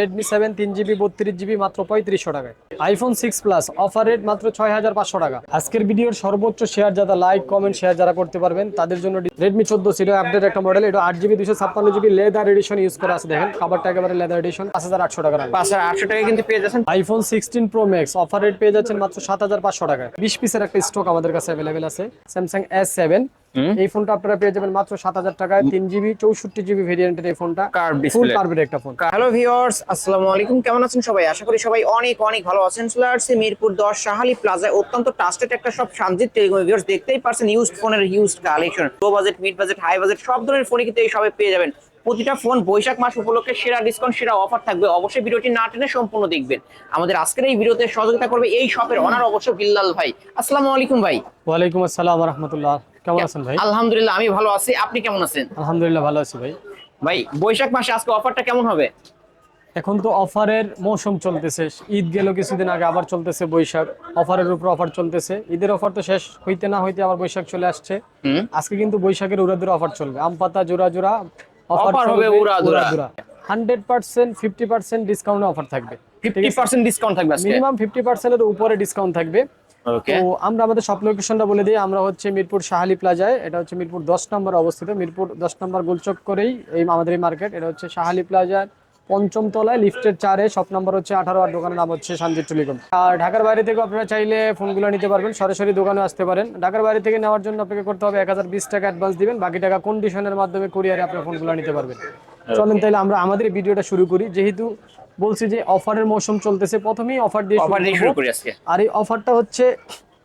Redmi seven তিন GB বত্রিশ GB মাত্র পঁয়ত্রিশশো টাকায়। IPhone six plus offer rate মাত্র ছয় হাজার পাঁচশো টাকা। আজকের ভিডিওর সর্বোচ্চ শেয়ার যারা লাইক কমেন্ট শেয়ার যারা করতে পারবেন তাদের জন্য রেডমি চোদ্দ ছিল আপডেট একটা মডেল এটা আট জিবি দুশো ছাপ্পান্ন জিবি লেদার এডিশন ইউজ করা আছে দেখেন। খাবারটা একেবারে লেদার এডিশন পাঁচ হাজার আটশো টাকা পাঁচ হাজার আটশো টাকা কিন্তু পেয়ে যাচ্ছেন। IPhone sixteen pro max offer rate পেয়ে যাচ্ছেন মাত্র সাত হাজার পাঁচশো টাকায়। বিশ পিসের একটা স্টক আমাদের কাছে অ্যাভেলেবেল আছে স্যামসাং এস সেভেন এই ফোনটা আপনারা পেয়ে যাবেন মাত্র সাত হাজার টাকায়। তিন জিবি চৌষট্টি জিবি ভেরিয়েন্টের এই ফোনটা। ফুল কার্ভের একটা ফোন হ্যালো ভিউয়ার্স আসসালামু আলাইকুম। কেমন আছেন সবাই? আশা করি সবাই অনেক অনেক ভালো আছেন। চলে আসছে মিরপুর দশ শাহালি প্লাজায় অত্যন্ত ট্রাস্টেড একটা সব শান্তির টেলিকম ভিউয়ার্স দেখতেই পারছেন ইউজড ফোনের used collection low budget mid budget high budget সব ধরনের ফোনই কিন্তু এই সবে পেয়ে যাবেন। প্রতিটা ফোন বৈশাখ মাস উপলক্ষে সেরা ডিসকাউন্ট সেরা অফার থাকবে। অবশ্যই ভিডিওটি না টেনে সম্পূর্ণ দেখবেন। আমাদের আজকের এই ভিডিওতে সহযোগিতা করবে এই শপের অনার অবশ্য বিল্লাল ভাই। আসসালামু আলাইকুম ভাই। ওয়ালাইকুম আসসালাম রহমতুল্লাহ। কেমন আছেন ভাই? আলহামদুলিল্লাহ আমি ভালো আছি। আপনি কেমন আছেন? আলহামদুলিল্লাহ ভালো আছি ভাই। ভাই বৈশাখ মাসে আজকে অফারটা কেমন হবে? এখন তো অফারের মৌসুম চলতেছে। ঈদ গেল কিছুদিন আগে আবার চলতেছে বৈশাখ। অফারের উপর অফার চলতেছে। ঈদের অফার তো শেষ হইতে না হইতে আবার বৈশাখ চলে আসছে। আজকে কিন্তু বৈশাখের উড়াদুরা অফার চলবে। আম পাতা জোড়া জোড়া Offer হবে উড়াধুরা। হান্ড্রেড পার্সেন্ট ফিফটি পার্সেন্ট ডিসকাউন্টে অফার থাকবে। ফিফটি পার্সেন্ট ডিসকাউন্ট থাকবে মিনিমাম ফিফটি পার্সেন্টের উপরে ডিসকাউন্ট থাকবে। তো আমরা আমাদের সব লোকেশনটা বলে দিই আমরা হচ্ছে মিরপুর শাহালি প্লাজায় এটা হচ্ছে মিরপুর দশ নম্বর অবস্থিত মিরপুর দশ নম্বর গোলচক করেই এই আমাদের এই মার্কেট এটা হচ্ছে শাহালি প্লাজার পঞ্চম তলায় লিফটের চারে শপ নম্বর হচ্ছে আঠারো আর দোকানের নাম হচ্ছে শান্তি টেলিকম আর ঢাকার বাইরে থেকে আপনারা চাইলে ফোনগুলো নিতে পারবেন সরাসরি দোকানে আসতে পারেন। ঢাকার বাইরে থেকে নেওয়ার জন্য আপনাকে করতে হবে এক হাজার বিশ টাকা অ্যাডভান্স দিবেন বাকি টাকা কন্ডিশনের মাধ্যমে কুরিয়ারে আপনার ফোনগুলো নিতে পারবেন। চলেন তাহলে আমরা আমাদের ভিডিওটা শুরু করি যেহেতু বলছি যে অফারের মৌসুম চলতেছে প্রথমেই অফার দিয়ে অফার দিয়ে শুরু করি আজকে। আর এই অফারটা হচ্ছে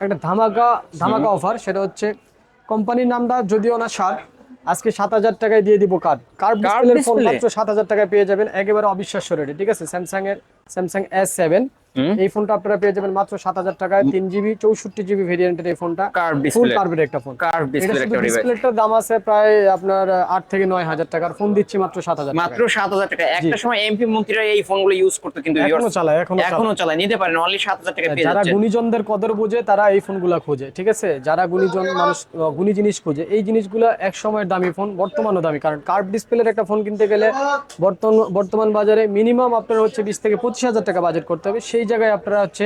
একটা ধামাকা ধামাকা অফার সেটা হচ্ছে কোম্পানির নামটা যদিও না সার আজকে সাত হাজার টাকায় দিয়ে দিব কার্ড কার্ড ডিসপ্লে ফোন মাত্র সাত হাজার টাকায় পেয়ে যাবেন একেবারে অবিশ্বাস্য রেটে ঠিক আছে? স্যামসাং এর স্যামসাং এস সেভেন এই ফোনটা আপনারা পেয়ে যাবেন মাত্র সাত হাজার টাকায়। তিন জিবি চৌষট্টি জিবি ভেরিয়েন্টের এই ফোনটা। কার্ভ ফুল কার্ভের একটা ফোন কার্ভ ডিসপ্লে একটা ডিভাইস ডিসপ্লেটার দাম আছে প্রায় আপনার আট থেকে নয় হাজার টাকার ফোন দিচ্ছি মাত্র সাত হাজার মাত্র সাত হাজার টাকা। একটা সময় এমপি মন্ত্রীরা এই ফোনগুলো ইউজ করতো কিন্তু এখনও চালায় এখনও এখনও চালায়। নিতে পারেন অনলি সাত হাজার টাকা যারা গুণীজনদের কদর বোঝে তারা এই ফোনগুলো খোঁজে ঠিক আছে? যারা গুণীজন মানুষ গুণী জিনিস খোঁজে এই জিনিসগুলো এক সময়ের দামি ফোন বর্তমানও দামি। কারণ কার্ভ ডিসপ্লের একটা ফোন কিনতে গেলে বর্তমান বর্তমান বাজারে মিনিমাম আপনার হচ্ছে বিশ থেকে পঁচিশ হাজার টাকা বাজেট করতে হবে সেই জায়গায় আপনারা হচ্ছে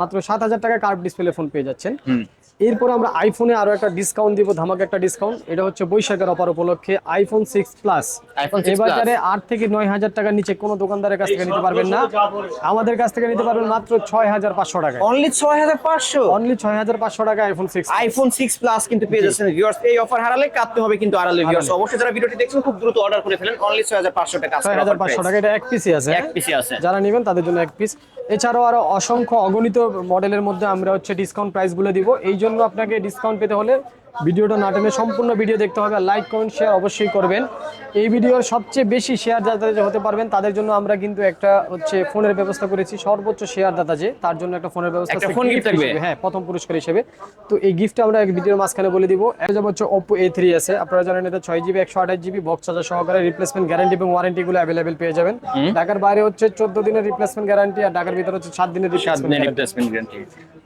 মাত্র সাত হাজার টাকা কার্ভ ডিসপ্লে ফোন পেয়ে যাচ্ছেন। এরপর আমরা আইফোনে আরও একটা ডিসকাউন্ট দিব ধামাকা একটা ডিসকাউন্ট এটা হচ্ছে বৈশাখের অফার উপলক্ষে আইফোন সিক্স প্লাস আইফোন এই বাজারে আট থেকে নয় হাজার টাকার নিচে কোনো দোকানদারের কাছ থেকে নিতে পারবেন না। আমাদের কাছ থেকে নিতে পারবেন মাত্র ছয় হাজার পাঁচশো টাকা অনলি ছয় হাজার পাঁচশো? অনলি ছয় হাজার পাঁচশো টাকা iPhone six iPhone six plus কিন্তু পেয়ে যাচ্ছেন ভিউয়ার্স এই অফার হারালে কাটতে হবে কিন্তু আড়ালে ভিউয়ার্স অবশ্যই যারা ভিডিওটি দেখছেন খুব দ্রুত অর্ডার করে ফেলেন। অনলি ছয় হাজার পাঁচশো টাকা ছয় হাজার পাঁচশো টাকা। এটা এক পিসি আছে। এক পিসি আছে। যারা নেবেন তাদের জন্য এক পিস এছাড়াও আরও অসংখ্য অগণিত মডেলের মধ্যে আমরা হচ্ছে ডিসকাউন্ট প্রাইসগুলো দিব। এই জন্য আপনাকে ডিসকাউন্ট পেতে হলে ভিডিওটা না টেনে সম্পূর্ণ ভিডিও দেখতে হবে। লাইক কমেন্ট শেয়ার অবশ্যই করবেন। এই ভিডিওর সবচেয়ে বেশি শেয়ার দাতা যে হতে পারবেন তাদের জন্য আমরা কিন্তু একটা হচ্ছে ফোনের ব্যবস্থা করেছি সর্বোচ্চ শেয়ার দাতা যে তার জন্য একটা ফোনের ব্যবস্থা gift gift থাকবে। হ্যাঁ প্রথম পুরস্কার হিসেবে। তো এই গিফটটা আমরা এক ভিডিওর মাঝখানে বলে দিব। এটা হচ্ছে ওপো এ থ্রি আছে। আপনারা জানেন এটা ছয় জিবি একশো আঠাশ জিবি বক্স চার্জার সহকারে রিপ্লেসমেন্ট গ্যারান্টি এবং ওয়ারেন্টি গুলো অ্যাভেলেবেল পেয়ে যাবেন। ঢাকার বাইরে হচ্ছে চোদ্দ দিনের রিপ্লেসমেন্ট গ্যারান্টি আর ঢাকার ভিতরে হচ্ছে সাত দিনের সাত রিপ্লেসমেন্ট গ্যারান্টি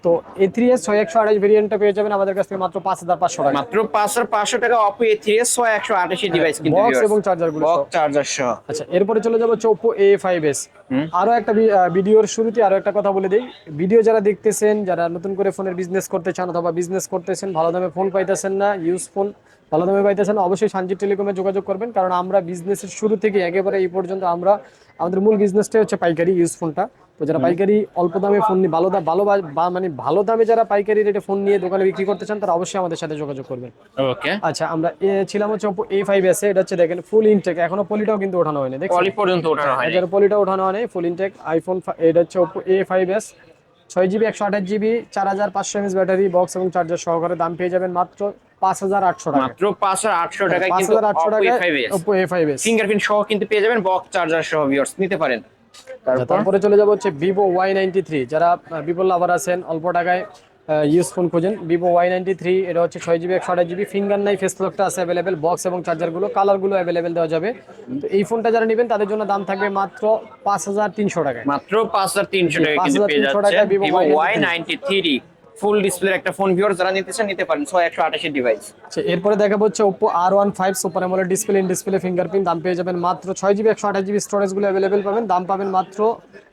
তো এ থ্রি এস ছয় একশো আঠাশ ভেরিয়েন্টটা পেয়ে যাবেন। আমাদের কাছ থেকে মাত্র পাঁচ হাজার পাঁচশো টাকা মাত্র পাঁচ হাজার পাঁচশো টাকা অপো এ থ্রি এস ছয় একশো আঠাশি ডিভাইস কিন্তু বক্স হ্যাঁ, এবং চার্জারগুলো বক্স চার্জার সহ। আচ্ছা এরপরে চলে যাব চোপো এ ফাইভ এস আরও একটা ভিডিওর শুরুতে আরও একটা কথা বলে দিই। ভিডিও যারা দেখতেছেন যারা নতুন করে ফোনের বিজনেস করতে চান অথবা বিজনেস করতেছেন ভালো দামে ফোন পাইতেছেন না ইউজ ফোন ভালো দামে পাইতেছেন অবশ্যই সঞ্জিত টেলিকমে যোগাযোগ করবেন। কারণ আমরা বিজনেসের শুরু থেকে একেবারে এই পর্যন্ত আমরা আমাদের মূল বিজনেসটাই হচ্ছে পাইকারি ইউজ ফোনটা তো যারা পাইকারি অল্প দামে ফোন নিয়ে ভালো দাম ভালো মানে ভালো দামে যারা পাইকারি রেটে ফোন নিয়ে দোকানে বিক্রি করতে চান তারা অবশ্যই আমাদের সাথে যোগাযোগ করবেন। ওকে আচ্ছা আমরা এ ছিলাম হচ্ছে ওপো এ ফাইভ এস এটা হচ্ছে দেখেন ফুল ইনটেক এখনও পলিটাও কিন্তু ওঠানো হয়নি দেখছেন? কলি পর্যন্ত ওঠানো হয়নি। এটার পলিটা ওঠানো হয় ফুল ইনটেক আইফোন এটা হচ্ছে ওপো এ ফাইভ এস ছয় জিবি একশো আঠাশ জিবি চার হাজার পাঁচশো এমএস ব্যাটারি বক্স এবং চার্জার সহকারে দাম পেয়ে যাবেন মাত্র পাঁচ হাজার আটশো টাকা। মাত্র পাঁচ হাজার আটশো টাকায় পাঁচ কিন্তু হাজার আটশো টাকায় ফিঙ্গারপ্রিন্ট সহ কিন্তু পেয়ে যাবেন বক্স চার্জার সহ ভিউয়ার্স নিতে পারেন। তারপর? তারপরে চলে যাব হচ্ছে ভিভো ওয়াই নাইনটি থ্রি যারা ভিভো লাভার আছেন অল্প টাকায় ইউজ ফোন খুঁজেন ভিভো ওয়াই নাইনটি থ্রি এটা হচ্ছে ছয় জিবি একশো আঠাশ জিবি ফিঙ্গার নাই ফেস লকটা আছে অ্যাভেলেবেল বক্স এবং চার্জারগুলো কালারগুলো অ্যাভেলেবেল দেওয়া যাবে। তো এই ফোনটা যারা নেবেন তাদের জন্য দাম থাকবে মাত্র পাঁচ হাজার তিনশো টাকায়। মাত্র পাঁচ হাজার তিনশো টাকা Vivo Y ninety three full display একটা ফোন ভিউয়ার যারা নিতে চান নিতে পারেন। ছয় একশো আঠাশি ডিভাইস আচ্ছা, এরপরে দেখা হচ্ছে Oppo R one five super AMOLED display in display fingerprint দাম পেয়ে যাবেন মাত্র ছয় জিবি একশো আঠাশ জিবি স্টোরেজগুলো অ্যাভেলেবেল পাবেন। দাম পাবেন মাত্র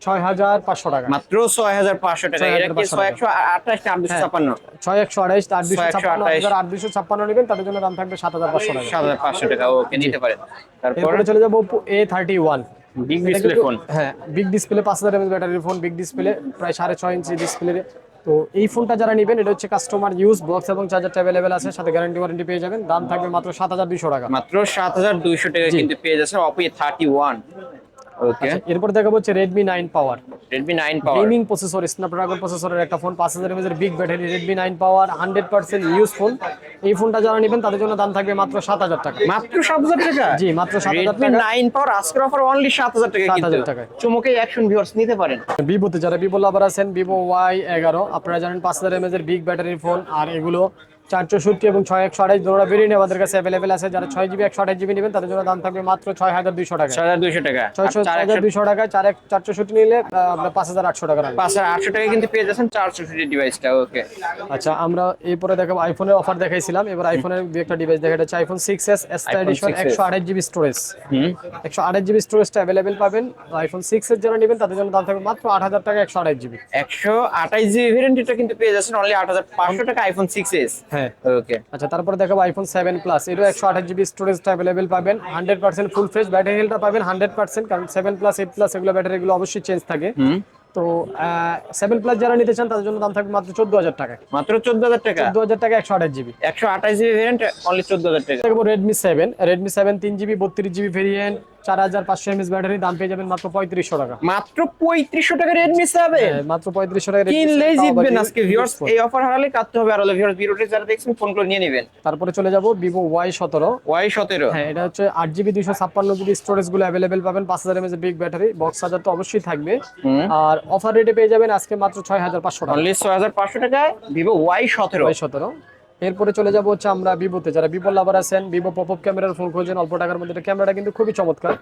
ছয় হাজার পাঁচশো টাকা। মাত্র ছয় হাজার পাঁচশো টাকা। এটা কি 6,500 ছয় একশো আঠাশ আট দুশো ছাপ্পান্ন ছয় একশো আট দুশো ছাপ্পান্ন আট দুশো ছাপ্পান্ন নেবেন তাদের জন্য দাম থাকবে সাত হাজার পাঁচশো টাকা। সাত হাজার পাঁচশো টাকা ওকে নিতে পারেন। তারপর? চলে যাব Oppo A thirty one big display phone হ্যাঁ বিগ ডিসপ্লে পাঁচ হাজার এমএস ব্যাটারির ফোন বিগ ডিসপ্লে প্রায় সাড়ে ছয় ইঞ্চি ডিসপ্লে তো এই ফোনটা যারা নেবেন এটা হচ্ছে কাস্টমার ইউজ বক্স এবং চার্জারটা অ্যাভেলেবেল আছে সাথে গ্যারান্টি ওয়ারেন্টি পেয়ে যাবেন। দাম থাকবে মাত্র সাত হাজার দুশো টাকা। মাত্র সাত হাজার দুইশো টাকা কিন্তু পেয়ে যাচ্ছে অপি থার্টি ওয়ান ওকে এরপর দেখাবো হচ্ছে Redmi nine power Redmi nine power gaming processor Snapdragon প্রসেসরের একটা ফোন পাঁচ হাজার mAh big battery hundred percent use phone এই ফোনটা যারা নেবেন তাদের জন্য দাম থাকবে মাত্র সাত হাজার টাকা। মাত্র সাত হাজার টাকা? জি মাত্র সাত হাজার রেডমি টাকা। নাইন পাওয়ার আজকের অফার অনলি সাত হাজার টাকা 7,000 কিন্তু। টাকায়। চমকে অ্যাকশন ভিউয়ার্স নিতে পারেন। ভিভোতে যারা ভিভো লাভার আছেন ভিভো ওয়াই এগারো আপনারা জানেন পাঁচ হাজার এমএস এর বিগ ব্যাটারির ফোন আর এগুলো চার চৌষট্টি এবং ছয় একশো আঠাশ দোনোটা ভেরিয়েন্ট আমাদের কাছে অ্যাভেলেবেল আছে। যারা ছয় জিবি একশো আঠাশ জিবি নেবেন তাদের জন্য দাম থাকবে মাত্র ছয় হাজার দুইশো টাকা। ছয় হাজার দুইশো টাকা। ছয়শো চার হাজার দুইশো টাকা চার এক চার চৌষট্টি নিলে আপনার পাঁচ হাজার আটশো টাকা পাঁচ হাজার আটশো টাকা কিন্তু পেয়ে যাচ্ছেন চারশো ফিফটি ডিভাইসটা ওকে আচ্ছা আমরা এরপরে দেখাবো আইফোনের অফার দেখাইছিলাম। এবার আইফোনের দু একটা ডিভাইস দেখা যাচ্ছে iPhone six S S edition একশো আঠাশ জিবি স্টোরেজ একশো আঠাশ জিবি স্টোরেজটা অ্যাভেলেবেল পাবেন। আইফোন সিক্স এর যারা নেবেন তাদের জন্য দাম থাকবে মাত্র আট হাজার টাকা একশো আঠাশ জিবি একশো আঠাইশ জিবি ভেরিয়েন্টটা কিন্তু পেয়ে যাচ্ছেন অনলি আট হাজার পাঁচশো টাকা আইফোন সিক্স এস হ্যাঁ। ওকে আচ্ছা তারপরে দেখাবো আইফোন সেভেন প্লাস এটাও একশো আঠাশ জিবি স্টোরেজটা অ্যাভেলেবেল পাবেন। Hundred percent full fresh battery হেলটা পাবেন হান্ড্রেড পার্সেন্ট কারণ সেভেন প্লাস এইট প্লাস এগুলো ব্যাটারিগুলো অবশ্যই চেঞ্জ থাকে। তো সেভেন প্লাস যারা নিতে চান তাদের জন্য দাম থাকবে মাত্র চোদ্দ হাজার টাকা। মাত্র চোদ্দ হাজার টাকা? চোদ্দ হাজার টাকা একশো আঠাশ জিবি একশো আঠাশ জিবি ভেরিয়েন্ট অনলি চোদ্দ হাজার টাকা। দেখব রেডমি সেভেন রেডমি সেভেন তিন জিবি বত্রিশ জিবি ভেরিয়েন্ট চার হাজার পাঁচশো এমএস ব্যাটারি দাম পেয়ে যাবেন মাত্র পঁয়ত্রিশশো টাকা। মাত্র পঁয়ত্রিশশো টাকা রেডমি সেভেন হ্যাঁ, মাত্র পঁয়ত্রিশশো টাকা কিনলেই 7 তাও আবার জিতবেন আজকে ভিউয়ার্স এই অফার হারালে কাটতে হবে। আর হলো ভিউয়ার্স ভিডিওটি যারা দেখছেন ফোনগুলো নিয়ে নেবেন। তারপরে চলে যাব ভিভো ওয়াই সতেরো। ওয়াই সতেরো। হ্যাঁ এটা হচ্ছে আট জিবি দুইশো ছাপ্পান্ন জিবি স্টোরেজগুলো অ্যাভেলেবেল পাবেন। পাঁচ হাজার এমএস বিগ ব্যাটারি বক্স হাজার তো অবশ্যই থাকবে। আর অফার রেটে পেয়ে যাবেন আজকে মাত্র ছয় হাজার পাঁচশো টাকা। অনলি ছয় হাজার পাঁচশো টাকায় ভিভো ওয়াই সতেরো। ওয়াই সতেরো। এরপরে চলে যাব হচ্ছে আমরা ভিভোতে। যারা ভিভো লাভার আছেন ভিভো পপ আপ ক্যামেরার ফোন খোঁজেন অল্প টাকার মধ্যে ক্যামেরাটা কিন্তু খুবই চমৎকার।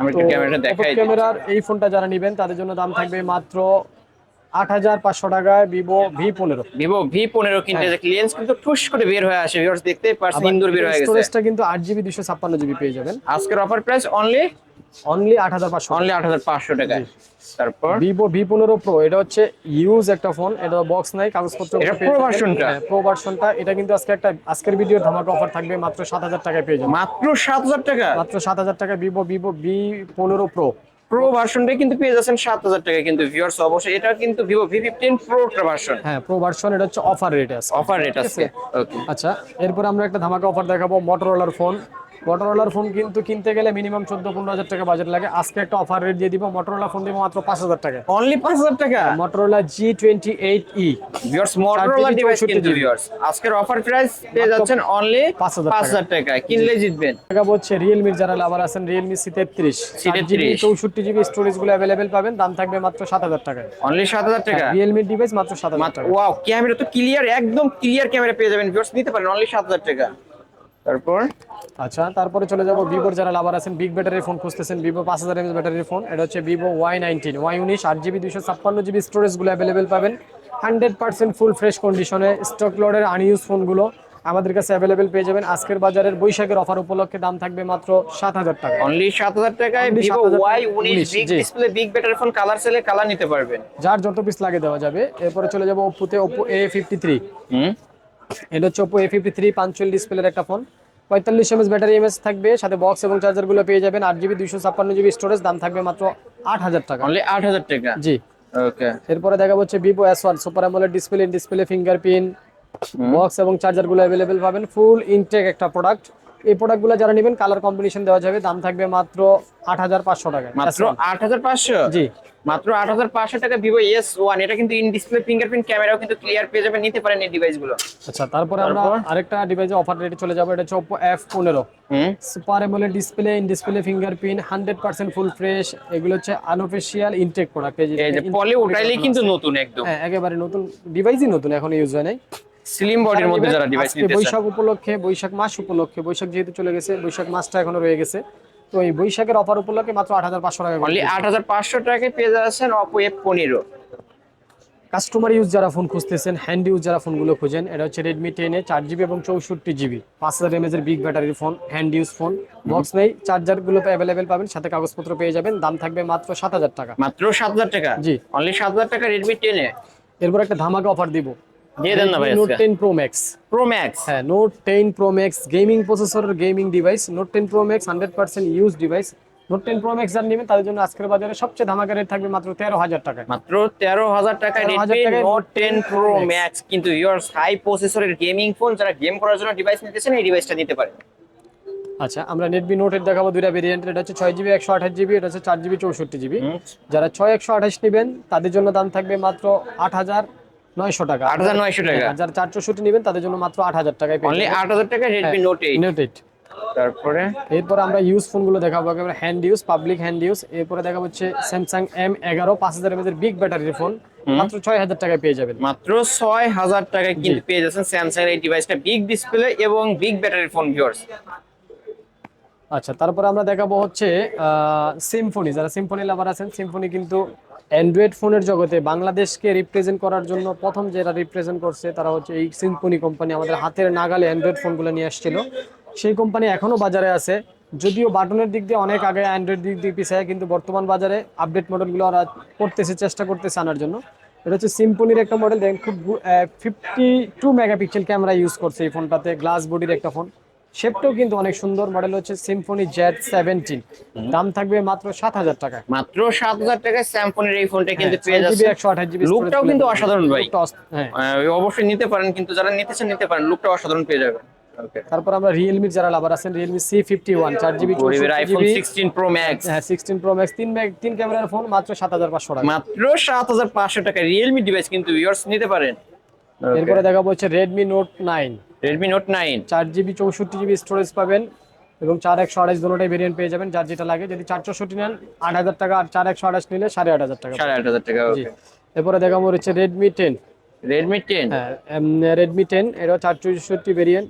আমি ক্যামেরাটা দেখাই ক্যামেরার এই ফোনটা যারা নেবেন তাদের জন্য দাম থাকবে মাত্র আট হাজার পাঁচশো টাকায় ভিভো ভি পনেরো। ভিভো ভি পনেরো কিনতে লেন্স কিন্তু ঠুস করে বের হয়ে আসে ভিউয়ার্স দেখতেই পারছেন ইন্দুর বের হয়ে গেছে। স্টোরেজটা কিন্তু আট জিবি দুশো ছাপ্পান্ন জিবি পেয়ে যাবেন। আজকের অফার প্রাইস অনলি অনলি আট হাজার পাঁচশো অনলি আট হাজার পাঁচশো তারপর? ভিভো ভি পনেরো প্রো এটা হচ্ছে ইউজ একটা ফোন এটা বক্স নাই কাগজপত্র এটা pro versionটা? প্রো ভার্সনটা এটা কিন্তু আজকে একটা আজকের ভিডিওর ধামাকা অফার থাকবে মাত্র সাত হাজার টাকায় পেয়ে যাবেন। মাত্র সাত হাজার টাকা? মাত্র সাত হাজার টাকা ভিভো ভিভো ভি পনেরো প্রো প্রো ভার্সনটাই কিন্তু পেয়ে যাচ্ছেন সাত হাজার টাকা কিন্তু ভিউয়ার্স অবশ্যই। এটা কিন্তু Vivo V fifteen pro version হ্যাঁ প্রো ভার্সন এটা হচ্ছে অফার রেটে আছে অফার রেট আছে? ওকে আচ্ছা এরপর আমরা একটা ধামাকা অফার দেখাবো মোটরোলার ফোন মোটরোলার ফোন কিন্তু কিনতে গেলে মিনিমাম চোদ্দ পনেরো হাজার টাকা বাজেট লাগে। আজকে একটা অফার রেট দিয়ে দিব মোটরোলা ফোন দিব মাত্র পাঁচ হাজার টাকা। অনলি পাঁচ হাজার টাকা? Motorola G twenty eight E viewers Motorola device কিন্তু ভিউয়ার্স আজকের অফার প্রাইস পেয়ে যাচ্ছেন অনলি 5,000 পাঁচ হাজার টাকা। কিনলে জিতবেন। দেখাবো হচ্ছে রিয়েলমির যারা লাভার আছেন রিয়েলমি সি তেত্রিশ। C33 চৌষট্টি জিবি স্টোরেজগুলো অ্যাভেলেবেল পাবেন দাম থাকবে মাত্র সাত হাজার টাকায় অনলি সাত হাজার টাকা? রিয়েলমির ডিভাইস মাত্র সাত হাজার টাকা। ওয়াও ক্যামেরা তো ক্লিয়ার একদম ক্লিয়ার ক্যামেরা পেয়ে যাবেন। ভিউয়ার্স নিতে পারেন অনলি সাত হাজার টাকা। তারপর আচ্ছা তারপরে চলে যাব ভিভোর যারা লাভার আছেন বিগ ব্যাটারি ফোন খুঁজতেছেন ভিভো পাঁচ হাজার এমএস ব্যাটারির ফোন এটা হচ্ছে ভিভো ওয়াই নাইনটিন ওয়াই উনিশ আট জিবি দুশো ছাপ্পান্ন জিবি স্টোরেজগুলো অ্যাভেলেবেল পাবেন। হান্ড্রেড পার্সেন্ট ফুল ফ্রেশ কন্ডিশনে স্টক লোডের আনইউজ ফোনগুলো আমাদের কাছে অ্যাভেলেবেল পেয়ে যাবেন। আজকের বাজারের বৈশাখের অফার উপলক্ষে দাম থাকবে মাত্র সাত হাজার টাকা। অনলি সাত হাজার টাকায় ভিভো ওয়াই উনিশ। Display big battery phone colour সেলে কালার নিতে পারবেন। যার যত পিস লাগে দেওয়া যাবে এরপরে চলে যাব ওপ্পোতে ওপ্পো এ ফিফটি থ্রি হুম। এটা হচ্ছে ওপো এ ফিফটি থ্রি পাঁচচল্লিশ ডিসপ্লের একটা ফোন পঁয়তাল্লিশ এমএস ব্যাটারি এমএস থাকবে সাথে বক্স এবং চার্জারগুলো পেয়ে যাবেন। আট জিবি দুইশো ছাপ্পান্ন জিবি স্টোরেজ দাম থাকবে মাত্র আট হাজার টাকা। অনলি আট হাজার টাকা? জি। ওকে এরপরে দেখা হচ্ছে Vivo S one super AMOLED display display fingerprint box এবং চার্জারগুলো অ্যাভেলেবেল পাবেন। ফুল ইনটেক একটা প্রোডাক্ট এই প্রোডাক্টগুলো যারা নেবেন কালার কম্বিনেশন দেওয়া যাবে। দাম থাকবে মাত্র আট হাজার পাঁচশো টাকা মাত্র আট হাজার পাঁচশো? জি। মাত্র আট হাজার পাঁচশো টাকা ভিভো এস ওয়ান এটা কিন্তু ইন ডিসপ্লে ফিঙ্গারপ্রিন্ট ক্যামেরাও কিন্তু ক্লিয়ার পেয়ে যাবেন। নিতে পারেন এই ডিভাইসগুলো। আচ্ছা তারপরে আমরা আরেকটা ডিভাইসে অফার রেটে চলে যাব। এটা হচ্ছে ওপো এফ পনেরো। Super AMOLED display in display fingerprint hundred percent full fresh এগুলো হচ্ছে আনঅফিসিয়াল ইনটেক প্রোডাক্ট এই যে পলে উঠাইলে কিন্তু নতুন একদম। হ্যাঁ একেবারে নতুন। ডিভাইসই নতুন এখন ইউজ হয় নাই। স্লিম বডির মধ্যে যারা ডিভাইস নিতে চান। বৈশাখ উপলক্ষে বৈশাখ মাস উপলক্ষে বৈশাখ যেহেতু চলে গেছে বৈশাখ মাসটা এখনও রয়ে গেছে। তো এই বৈশাখের অফার উপলক্ষে মাত্র আট হাজার পাঁচশো টাকা অনলি আট হাজার পাঁচশো টাকায় পেয়ে যাচ্ছেন অপো এফ পনেরো। কাস্টমার ইউজ যারা ফোন খুঁজতেছেন হ্যান্ড ইউজ যারা ফোনগুলো খুঁজেন এটা হচ্ছে রেডমি টেনে চার জিবি এবং চৌষট্টি জিবি পাঁচ হাজার এমএজ এর বিগ ব্যাটারির phone hand use phone box নেই চার্জারগুলো অ্যাভেলেবেল পাবেন সাথে কাগজপত্র পেয়ে যাবেন দাম থাকবে মাত্র সাত হাজার টাকা। মাত্র সাত হাজার টাকা? জি। অনলি সাত হাজার টাকা রেডমি টেনে এরপর একটা ধামাকা অফার দিব। দিয়ে দেন না ভাই Note ten pro max pro max হ্যাঁ নোট প্রো ম্যাক্স গেমিং প্রসেসরের gaming device Note pro max hundred percent use device Note ten pro max যারা নেবেন তাদের জন্য আজকের বাজারে সবচেয়ে ধামাকা রেট থাকবে মাত্র তেরো হাজার টাকায়। মাত্র তেরো হাজার টাকা 13,000 রেডমি টাকায় নোট টেন প্রো ম্যাক্স কিন্তু ইয়ার হাই প্রসেসরের গেমিং ফোন যারা গেম করার জন্য ডিভাইস নিতেছেন এই ডিভাইসটা নিতে পারেন। আচ্ছা আমরা নেটবি নোটের দেখাবো দুইটা ভেরিয়েন্টের এটা হচ্ছে ছয় জিবি একশো আঠাশ জিবি এটা হচ্ছে চার জিবি চৌষট্টি জিবি যারা ছয় একশো আঠাশ নেবেন তাদের জন্য দাম থাকবে মাত্র আট হাজার নয়শো টাকা। আট হাজার নয়শো টাকা। যারা চার চৌষট্টি নেবেন তাদের জন্য মাত্র আট হাজার টাকায় অনলি আট হাজার টাকা Redmi note eight note eight তারপরে? এরপর আমরা ইউজ ফোনগুলো দেখাবো একেবারে hand used public hand used এরপরে দেখাবো হচ্ছে স্যামসাং এম এগারো পাঁচ হাজার এমএজ বিগ ব্যাটারির ফোন মাত্র ছয় হাজার টাকায় পেয়ে যাবেন। মাত্র ছয় হাজার টাকায় কিন্তু পেয়ে যাচ্ছেন স্যামসাং এই ডিভাইসটা বিগ ডিসপ্লে এবং বিগ ব্যাটারি ফোন ভিউয়ার্স আচ্ছা তারপর আমরা দেখাবো হচ্ছে সিম্ফনি যারা সিম্ফনি লাভার আছেন সিম্ফনি কিন্তু অ্যান্ড্রয়েড ফোনের জগতে বাংলাদেশকে রিপ্রেজেন্ট করার জন্য প্রথম যারা রিপ্রেজেন্ট করছে তারা হচ্ছে এই সিম্পনি কোম্পানি আমাদের হাতের নাগালে অ্যান্ড্রয়েড ফোনগুলো নিয়ে আসছিল। সেই কোম্পানি এখনও বাজারে আছে, যদিও বাটনের দিক দিয়ে অনেক আগে অ্যান্ড্রয়েড দিক দিয়ে পিছিয়ে, কিন্তু বর্তমান বাজারে আপডেট মডেলগুলো ওরা করতেছে, চেষ্টা করতেছে আনার জন্য। এটা হচ্ছে সিম্পনির একটা মডেল দেখেন খুব fifty two megapixel camera use করছে এই ফোনটাতে গ্লাস বডির একটা ফোন শেপটাও কিন্তু অনেক সুন্দর মডেল হচ্ছে সিম্ফনি জেড সেভেন্টিন দাম থাকবে মাত্র সাত হাজার টাকা। মাত্র সাত হাজার টাকায় স্যামসংয়ের এই ফোনটা কিন্তু পেয়ে যাচ্ছে একশো আঠাশ জিবি লুকটাও কিন্তু অসাধারণ ভাই। হ্যাঁ। অবশ্যই নিতে পারেন কিন্তু যারা নিতেছেন নিতে পারেন লুকটা অসাধারণ পেয়ে যাবেন। তারপর আমরা রিয়েলমির যারা লাভার আছেন রিয়েলমি সি ফিফটি ওয়ান চার GB iPhone sixteen pro max হ্যাঁ সিক্সটিন প্রো ম্যাক্স তিন ম্যাগ তিন ক্যামেরার ফোন মাত্র সাত হাজার পাঁচশো টাকা। মাত্র সাত হাজার পাঁচশো টাকা। রিয়েলমি ডিভাইস কিন্তু ভিউয়ার্স নিতে পারেন। এরপরে দেখাবো হচ্ছে Redmi note nine Redmi note nine চার জিবি চৌষট্টি জিবি স্টোরেজ পাবেন এবং চার একশো আঠাশ দুটোটাই ভেরিয়েন্ট পেয়ে যাবেন যার যেটা লাগে। যদি চার চৌষট্টি নেন আট হাজার টাকা আর চার একশো আঠাশ নিলে সাড়ে আট হাজার টাকা সাড়ে আট হাজার টাকা এরপরে দেখাবো হচ্ছে রেডমি টেন রেডমি টেন হ্যাঁ রেডমি টেন এটা চার চৌষট্টি variant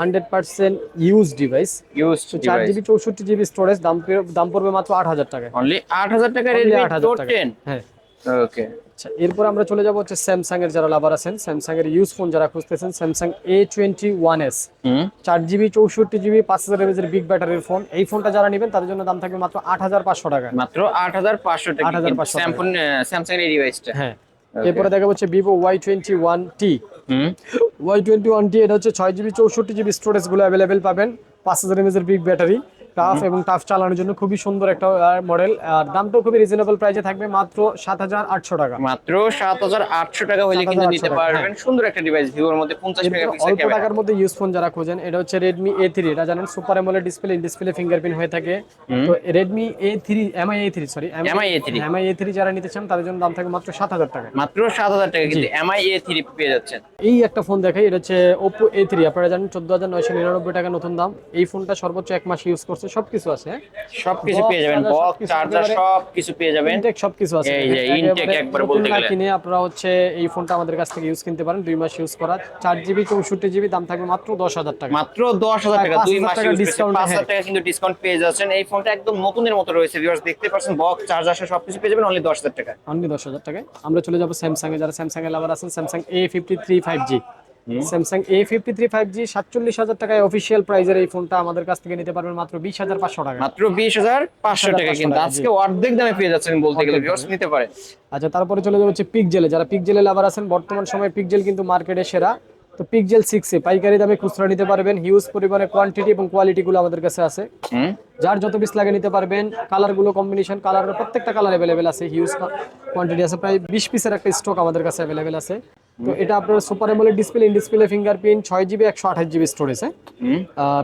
hundred percent used device used চার জিবি চৌষট্টি জিবি স্টোরেজ দাম দাম পড়বে মাত্র আট হাজার টাকা অনলি আট হাজার টাকা রেডমি 8,000 নোট টাকা। হ্যাঁ। ওকে আচ্ছা এরপর আমরা চলে যাব হচ্ছে স্যামসাং এর যারা লাভার আছেন স্যামসাং এর ইউজ ফোন যারা খুঁজতেছেন Samsung A twenty one s চার জিবি চৌষট্টি জিবি পাঁচ হাজার এমএজের বিগ ব্যাটারির ফোন এই ফোনটা যারা নেবেন তাদের জন্য দাম থাকবে মাত্র আট হাজার পাঁচশো টাকা। মাত্র আট হাজার পাঁচশো টাকা। 8,500 টাকা। স্যামসং স্যামসাং এর ডিভাইসটা হ্যাঁ। এরপরে দেখা হচ্ছে Vivo Y twenty one T হুম। ওয়াই টোয়েন্টি ওয়ান টি এটা হচ্ছে ছয় জিবি চৌষট্টি জিবি স্টোরেজগুলো অ্যাভেলেবেল পাবেন পাঁচ হাজার এমএজের বিগ ব্যাটারি টাফ এবং টাফ চালানোর জন্য খুবই সুন্দর একটা মডেল আর দামটাও খুবই রিজনেবল প্রাইসে থাকবে মাত্র সাত হাজার আটশো টাকা। মাত্র সাত হাজার আটশো টাকা হলে কিন্তু 7,800 নিতে পারবেন। সুন্দর একটা ডিভাইস ভিভোর মধ্যে পঞ্চাশ এরপর মেগাপিক্সেল অল্প টাকার মধ্যে ইউজ ফোন যারা খোঁজেন এটা হচ্ছে রেডমি এ থ্রি এটা জানেন? Super AMOLED display in display fingerprint হয়ে থাকে। তো Redmi A three Mi A three sorry MI A3 Mi A three যারা নিতে চান তাদের জন্য দাম থাকবে মাত্র সাত হাজার টাকা। মাত্র সাত হাজার টাকা কিন্তু এমআই এ থ্রি পেয়ে যাচ্ছেন। এই একটা ফোন দেখাই এটা হচ্ছে ওপো এ থ্রি আপনারা জানেন চোদ্দ হাজার নয়শো নিরানব্বই টাকা নতুন দাম। এই ফোনটা সর্বোচ্চ এক মাস ইউজ করছে সবকিছু আছে হ্যাঁ? সবকিছু পেয়ে যাবেন বক্স সবকিছু চার্জার একেবারে- সব কিছু পেয়ে যাবেন। ইনটেক সবকিছু আছে। এই যে intake একবার বলতে গেলে। কিনে আপনারা হচ্ছে এই ফোনটা আমাদের কাছ থেকে ইউজ কিনতে পারেন দুই মাস ইউজ করা। চার জিবি চৌষট্টি জিবি দাম থাকবে মাত্র দশ হাজার টাকা। মাত্র দশ হাজার টাকা দুই মাস টাকা ইউজ হাজার হ্যাঁ। টাকা কিন্তু ডিসকাউন্ট পেয়ে যাচ্ছেন। এই ফোনটা একদম নতুনের মতো রয়েছে ভিউয়ার্স দেখতে পাচ্ছেন বক্স চার্জার সবকিছু পেয়ে যাবেন অনলি দশ হাজার টাকা অনলি দশ হাজার টাকায়। আমরা চলে যাব স্যামসাং এ যারা স্যামসাং এর লাভার আছেন Samsung A fifty three five G Samsung A fifty three five G সাতচল্লিশ হাজার টাকায় অফিসিয়াল প্রাইজের এই ফোনটা আমাদের কাছ থেকে নিতে পারবেন মাত্র বিশ হাজার পাঁচশো টাকা। মাত্র বিশ হাজার পাঁচশো টাকা কিন্তু আজকে অর্ধেক দামে পেয়ে যাচ্ছেন বলতে গেলে ভিউয়ার্স নিতে পারেন আচ্ছা তারপরে চলে যাবে হচ্ছে পিকজেলে যারা পিকজেলে লাভার আছেন বর্তমান সময়ে পিকজেল কিন্তু মার্কেটে সেরা। তো পিকজেল সিক্সে পাইকারি দামে খুচরা নিতে পারবেন। হিউজ পরিমাণে কোয়ান্টিটি এবং কোয়ালিটি গুলো আমাদের কাছে আছে। যার যত পিস লাগে নিতে পারবেন। কালারগুলো কম্বিনেশন কালার প্রত্যেকটা কালার অ্যাভেলেবেল আছে। হিউজ কোয়ান্টিটি আছে। প্রায় বিশ পিসের একটা স্টক আমাদের কাছে অ্যাভেলেবেল আছে। তো এটা আপনার super AMOLED display in display fingerprint ছয় জিবি একশো আঠাশ জিবি স্টোরেজ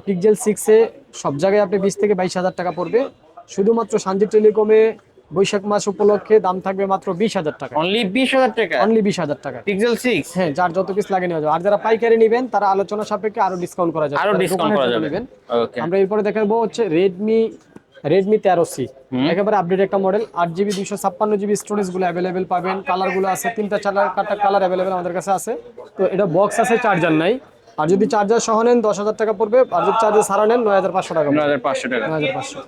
পিকজেল সিক্সে সব জায়গায় আপনি বিশ থেকে বাইশ হাজার টাকা পড়বে। শুধুমাত্র সানজি টেলিকমে বৈশাখ মাস উপলক্ষে দাম থাকবে মাত্র বিশ হাজার টাকা। অনলি বিশ হাজার টাকা? অনলি বিশ হাজার টাকা। পিক্সেল সিক্স হ্যাঁ যার যত পিস লাগে নেওয়া যাবে। আর যারা পাইকারি নেবেন তারা আলোচনা সাপেক্ষে আরও ডিসকাউন্ট করা যাবে। আরও ডিসকাউন্ট করা যাবে। আমরা এরপরে দেখাবো হচ্ছে রেডমি রেডমি তেরো সি একেবারে আপডেট একটা মডেল আট জিবি দুশো ছাপ্পান্ন জিবি স্টোরেজগুলো অ্যাভেলেবেল পাবেন। কালারগুলো আছে। তিনটা চালার কাটা কালার অ্যাভেলেবেল আমাদের কাছে আছে। তো এটা বক্স আছে চার্জার নাই। আর যদি চার্জার সহ নেন দশ হাজার টাকা পড়বে। আর যদি চার্জার সারা নেন নয় হাজার পাঁচশো টাকা নয় হাজার পাঁচশো টাকা। নয় হাজার পাঁচশো।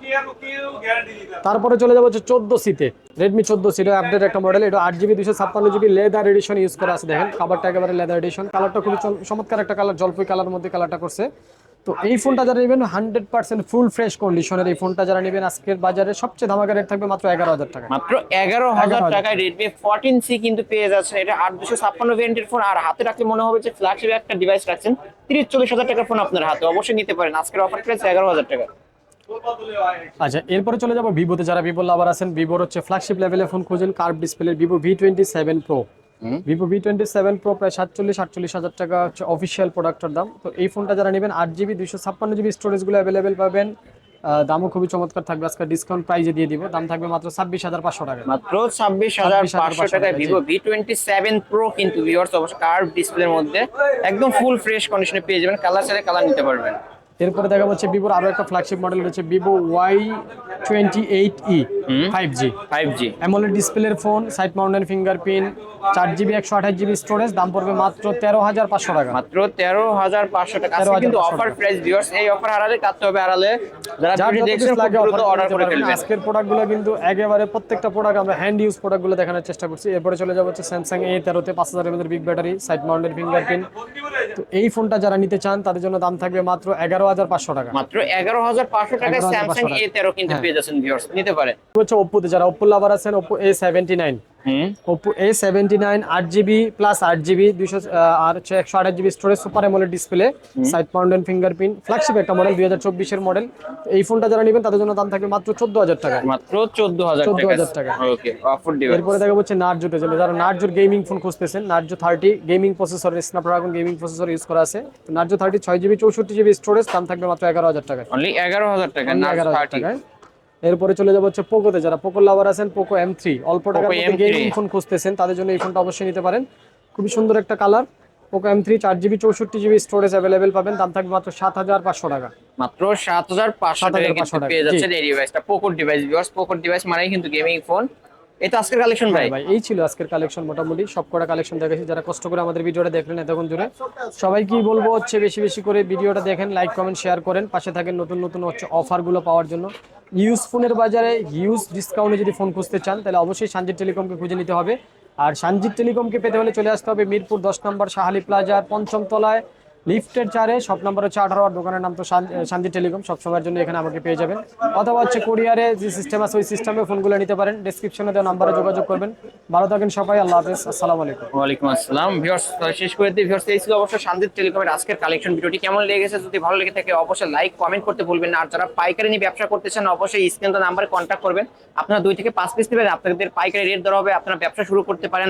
তারপরে চলে যাব হচ্ছে চোদ্দ সিতে রেডমি চোদ্দ সিটে আপডেট একটা মডেল এটা আট জিবি দুশো ছাপ্পান্ন জিবি লেদার এডিশন ইউজ করা আছে দেখেন। খাবারটা একেবারে লেদার এডিশন কালারটা খুবই চম- চমৎকার একটা কালার জলপুই কালার মধ্যে কালারটা করছে। তো এই ফোনটা যারা নেবেন হান্ড্রেড পার্সেন্ট ফুল ফ্রেশ কন্ডিশনের এই ফোনটা যারা নেবেন আজকের বাজারে সবচেয়ে ধামাকা রেট থাকবে মাত্র এগারো হাজার টাকা। মাত্র এগারো হাজার টাকায় রেডমি ফোরটিন সি কিন্তু পেয়ে যাচ্ছেন। এটা আট দুশো ছাপ্পান্ন ভেরিয়েন্টের ফোন আর হাতে রাখলে মনে হবে যে ফ্ল্যাগশিপ একটা ডিভাইস রাখছেন। তিরিশ চল্লিশ হাজার টাকার ফোন আপনার হাতে। অবশ্যই নিতে পারেন। আজকের অফার প্রাইস এগারো হাজার টাকা। আচ্ছা এরপরে চলে যাব ভিভোতে যারা ভিভো লাভার আছেন ভিভোর হচ্ছে ফ্ল্যাগশিপ লেভেলের ফোন খুঁজেন। Curve display Vivo V twenty seven pro. Vivo V twenty seven pro প্রায় সাতচল্লিশ আটচল্লিশ হাজার টাকা হচ্ছে অফিসিয়াল প্রোডাক্টের দাম। তো এই ফোনটা যারা নেবেন আট জিবি দুইশো ছাপ্পান্ন জিবি স্টোরেজগুলো অ্যাভেলেবেল পাবেন। দামও খুবই চমৎকার থাকবে। আজকে ডিসকাউন্ট প্রাইজে দিয়ে দিব। দাম থাকবে মাত্র ছাব্বিশ হাজার পাঁচশো টাকা। মাত্র ছাব্বিশ হাজার 26,500 পাঁচশো টাকায় টাকা, Vivo V twenty seven pro কিন্তু ভিউয়ার্স অবশ্য কার্ভ ডিসপ্লের মধ্যে একদম ফুল ফ্রেশ কন্ডিশনে পেয়ে যাবেন। কালার চাইলে কালার নিতে পারবেন। এরপরে দেখা যাচ্ছে ভিভোর আরও একটা ফ্ল্যাগশিপ মডেল রয়েছে Vivo Y twenty eight e five G five G AMOLED ডিসপ্লের ফোন সাইড মাউন্টেন ফিঙ্গারপ্রিন্ট চার জিবি একশো আঠাশ জিবি স্টোরেজ দাম পড়বে মাত্র তেরো হাজার পাঁচশো টাকা। মাত্র তেরো হাজার পাঁচশো টাকা। আজকে 13,500 কিন্তু অফার প্রাইস ভিউয়ার্স এই অফার হারালে কাটতে হবে হারালে। আজকের প্রোডাক্টগুলো কিন্তু একেবারে প্রত্যেকটা প্রোডাক্ট আমরা হ্যান্ড ইউজ প্রোডাক্টগুলো দেখানোর চেষ্টা করছি। এরপরে চলে যাব হচ্ছে স্যামসাং এ তেরোতে পাঁচ হাজার এমএর big battery side mounted fingerprint তো এই ফোনটা যারা নিতে চান তাদের জন্য দাম থাকবে মাত্র এগারো হাজার পাঁচশো টাকা মাত্র এগারো হাজার পাঁচশো টাকা 11,500 স্যামসাং। এ তেরো কিন্তু। পেয়ে যাচ্ছেন ভিউয়ার্স নিতে পারে হচ্ছে ওপ্পোতে যারা ওপ্পো লাভার আছেন Oppo A seventy nine Oppo A seventy nine আট জিবি প্লাস আট জিবি দুইশো আর হচ্ছে একশো আঠাশ GB storage super AMOLED display side mounted fingerprint flagship একটা মডেল দুই হাজার চব্বিশের মডেল এই ফোনটা যারা নেবেন তাদের জন্য দাম থাকবে মাত্র চোদ্দ হাজার টাকা। মাত্র চোদ্দ হাজার 14,000 টাকা। ওকে অফার দিবেন এরপরে দেখা হচ্ছে নার্জোতে চলে যারা নার্জোর গেমিং ফোন খুঁজতেছেন Narzo thirty gaming processor Snapdragon gaming processor use করা আছে। নার্জো থার্টি ছয় জিবি চৌষট্টি জিবি স্টোরেজ দাম থাকবে মাত্র এগারো হাজার টাকা অনলি এগারো হাজার টাকা এগারো হাজার টাকায়। এরপরে চলে যাব হচ্ছে পোকোতে। যারা পোকো লাভার আছেন পোকো এম থ্রি অল্প টাকা Poco মধ্যে M3 গেমিং ফোন খুঁজতেছেন তাদের জন্য এই ফোনটা অবশ্যই নিতে পারেন। খুবই সুন্দর একটা কালার পোকো এম থ্রি চার জিবি চৌষট্টি জিবি স্টোরেজ অ্যাভেলেবেল পাবেন। দাম থাকবে মাত্র সাত হাজার পাঁচশো টাকা। মাত্র সাত হাজার পাঁচশো টাকা 7,500 কিন্তু টাকা, পেয়ে যাচ্ছেন এই ডিভাইসটা পোকোর ডিভাইস পোকোর ডিভাইস মানেই কিন্তু গেমিং ফোন এটা আজকের কালেকশন ভাই হ্যাঁ ভাই? এই ছিল আজকের কালেকশন মোটামুটি। সব কটা কালেকশন দেখেছি। যারা কষ্ট করে আমাদের ভিডিওটা দেখলেন এতক্ষণ জুড়ে সবাই কি বলব হচ্ছে বেশি বেশি করে ভিডিওটা দেখেন লাইক কমেন্ট শেয়ার করেন। পাশে থাকেন নতুন নতুন হচ্ছে অফারগুলো পাওয়ার জন্য। ইউজ ফোনের বাজারে হিউজ ডিসকাউন্টে যদি ফোন খুঁজতে চান তাহলে অবশ্যই সানজিৎ টেলিকমকে খুঁজে নিতে হবে। আর সানজিৎ টেলিকমকে পেতে হলে চলে আসতে হবে মিরপুর দশ নম্বর শাহালি প্লাজার পঞ্চম তলায়। লিফটের চারে সব নম্বর হচ্ছে আর দোকানের নাম তো শান্তি টেলিকম, সব সময়ের জন্য এখানে আমাকে পেয়ে যাবেন। অথবা হচ্ছে কোরিয়ারে যে সিস্টেম আছে, ওই সিস্টেমে ফোনগুলো নিতে পারেন। ডিসক্রিপশনে দেওয়া নাম্বারে যোগাযোগ করবেন। ভালো থাকেন সবাই, আল্লাহ হাফেজ, আসসালামু আলাইকুম। ওয়ালাইকুম আসসালাম। ভিউয়ার্স শেষ করে দিই। ভিউয়ার্স এই ছিল অবশ্যই শান্তির টেলিকমের আজকের কালেকশন ভিডিওটি। কেমন লেগেছে, যদি ভালো লেগে থাকে, অবশ্যই লাইক কমেন্ট করতে ভুলবেন না। আর যারা পাইকারি নিয়ে ব্যবসা করতে চান, অবশ্যই স্ক্রিন নাম্বারে কন্ট্যাক্ট করবেন। আপনারা দুই থেকে পাঁচ পিস নেবেন। আপনাদের পাইকারি রেট ধরা হবে। আপনারা ব্যবসা শুরু করতে পারেন।